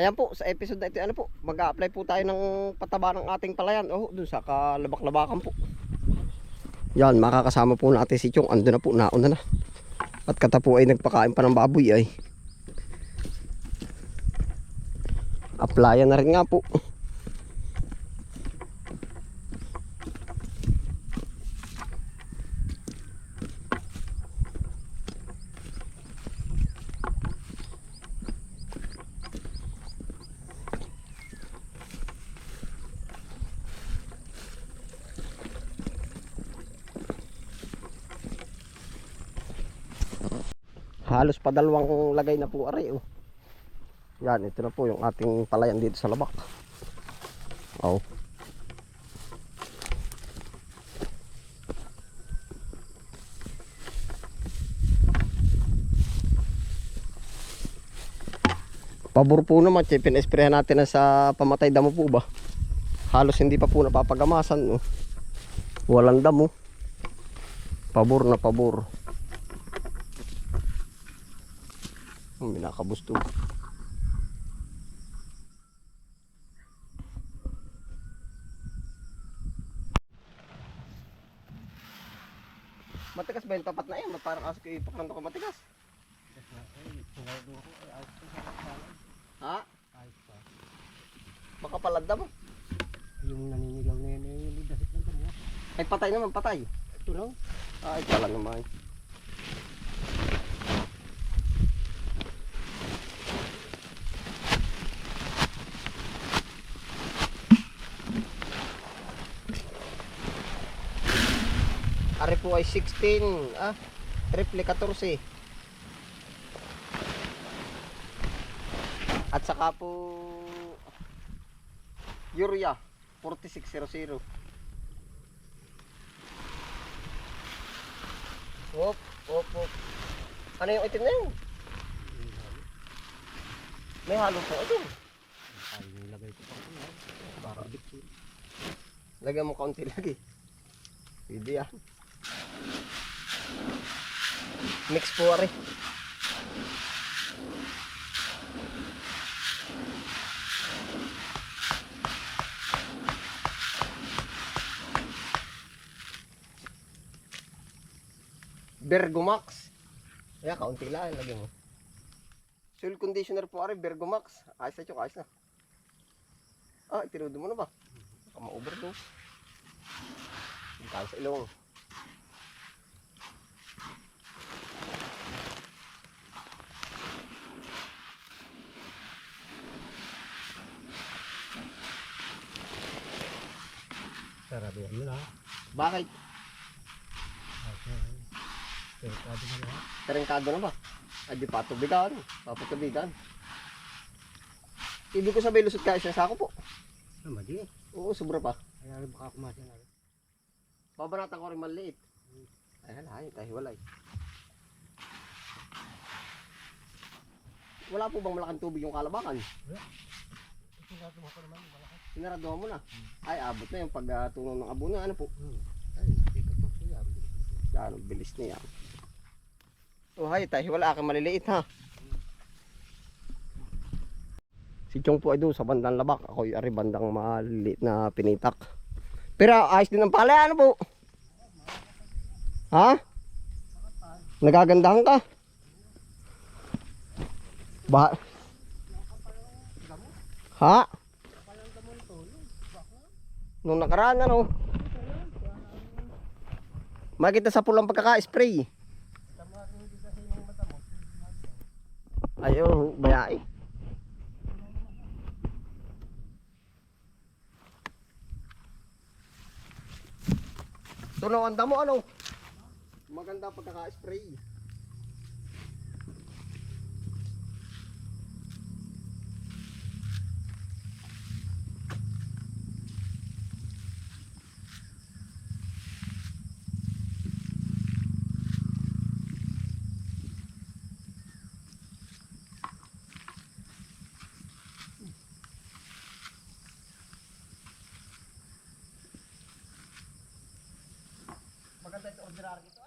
Ayan po, sa episode na ito, ano po, mag-a-apply po tayo ng pataba ng ating palayan. Oh, dun sa kalabak-labakan po. Yan, makakasama po natin si Chong. Ando na po, nauna na. At kata ay nagpakain pa ng baboy ay. Applyan na rin nga po. Halos padalawang lagay na po ari oh. Yan, ito na po yung ating palayan dito sa labak. Oh. Pabor po naman, che, pina-sprayan natin na sa pamatay damo po ba? Halos hindi pa po napapagamasan. Oh. Walang damo. Pabor na pabor. Ang minakabusto. Matigas ba yung tapat na yan? Parang kasi kayo pakrando ka matigas. Ha? Baka palanda mo. Yung naninigaw na yan, eh, damo. Ay patay naman, patay. Ito lang. Ay pala naman. Ari po ay 16, ah, triple 14. At saka po urea 4600. Op, op, op. Ano yung itim na yun? May halo po ito. Ay, nilagay ko pa. Para. Lagyan mo kaunti lagi. Pwede yan. Mix po ari. Bergomax. Kaya kaunti lang lagyan mo. Soil conditioner po ari Bergomax. Ayos na chok, ayos na. Ah, tinudo mo na ba? Baka ma-overdose. Tayo sa ilong. Sarap yan nila. Bakit? Pero kado na lahat. Terengkado na ba? Ay di patubigan. Papatubigan. Ibig ko sabihin lusot kayo sa sako po. Tama di. Oo, sobra pa. Kaya baka kumasya na rin. Babanatan ko rin maliit. Ay, hala, ay, tayo walay. Wala po bang malaking tubig yung kalabakan? Ito nga tumako naman. Malaki. Sinaraduhan mo na. Ay, abot na yung pagtunaw ng abo na. Ano po? Hmm. Ay, hindi ka pa siya. Yan, ang bilis niya. Oh, hay, tayo wala kang maliliit ha. Si Chong po ay doon sa bandang labak. Ako ay ari bandang maliliit na pinitak. Pero ayos din ang palay, ano po? Ha? Nagagandahan ka? Ba? Ha? Nung nakaraan ano? Makita sa pulang pagkaka-spray. Ayo, bayai. Tunaw ang damo ano? Maganda pagkaka-spray. पकड़ते उधर आ गए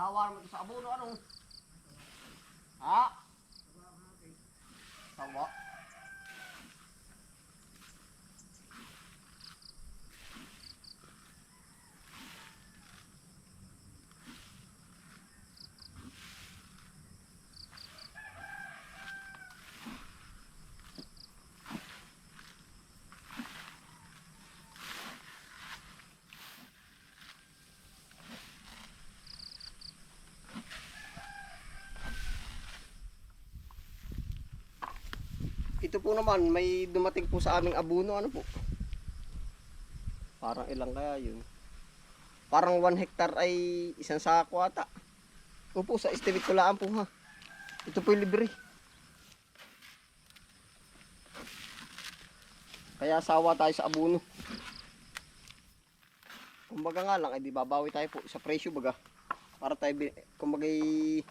Sawa mo sa abono, anong? Ha? Sawa. Ito po naman, may dumating po sa aming abuno, ano po? Parang ilang kaya yun? Parang 1 hectare ay isang sako ata. Opo, sa estimate ko lang po ha. Ito po yung libre. Kaya sawa tayo sa abuno. Kumbaga nga lang, ay di babawi tayo po sa presyo baga. Para tayo, kumbaga eh,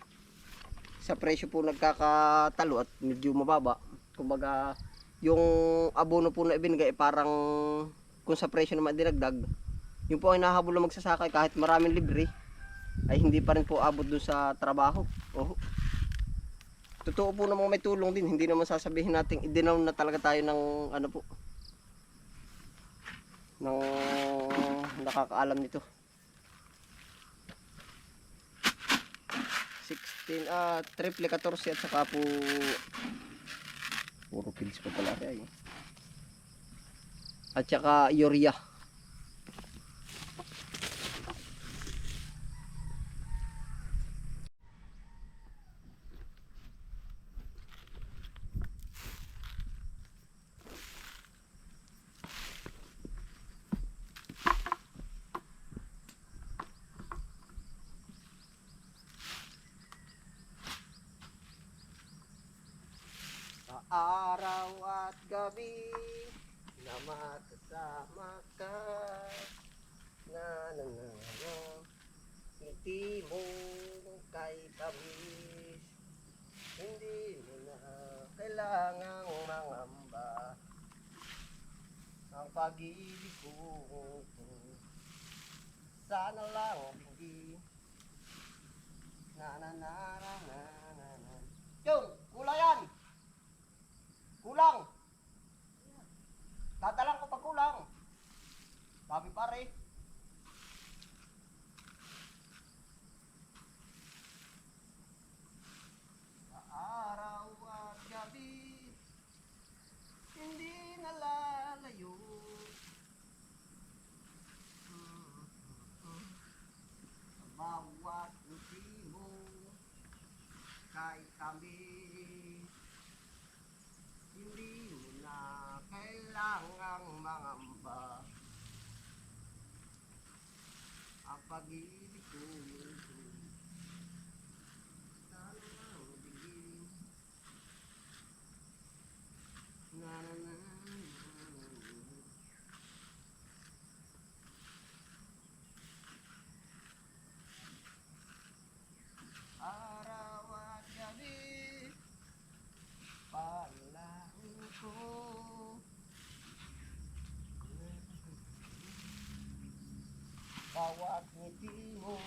sa presyo po nagkakatalo at medyo mababa. Kumbaga, yung abono po na ibinigay, parang kung sa presyo naman dinagdag, yung po ay nahabol na magsasakay kahit maraming libre, ay hindi pa rin po abot dun sa trabaho. Oh. Totoo po namang may tulong din, hindi naman sasabihin natin idinaw na talaga tayo ng ano po, ng nakakaalam nito. 16, ah, triple 14 at saka po Puro pills pa pala kaya yun. At saka urea. Araw at gabi na makasama ka. Na na na na ngiti mo kay tamis. Hindi mo na kailangang mangamba. Ang pag-ibig ko sana lang hindi na na na na na na na Yung, kulayan! Kulang. Dadalang ko pag kulang. Sabi pare. Araw at gabi, hindi nalalayo. Sa bawat ngiti kay kami hindi mo na kailangang mangamba ang pag-ibig ko sana ang bigin na na na na na. araw at gabi Palain ko Bawat ngiti mo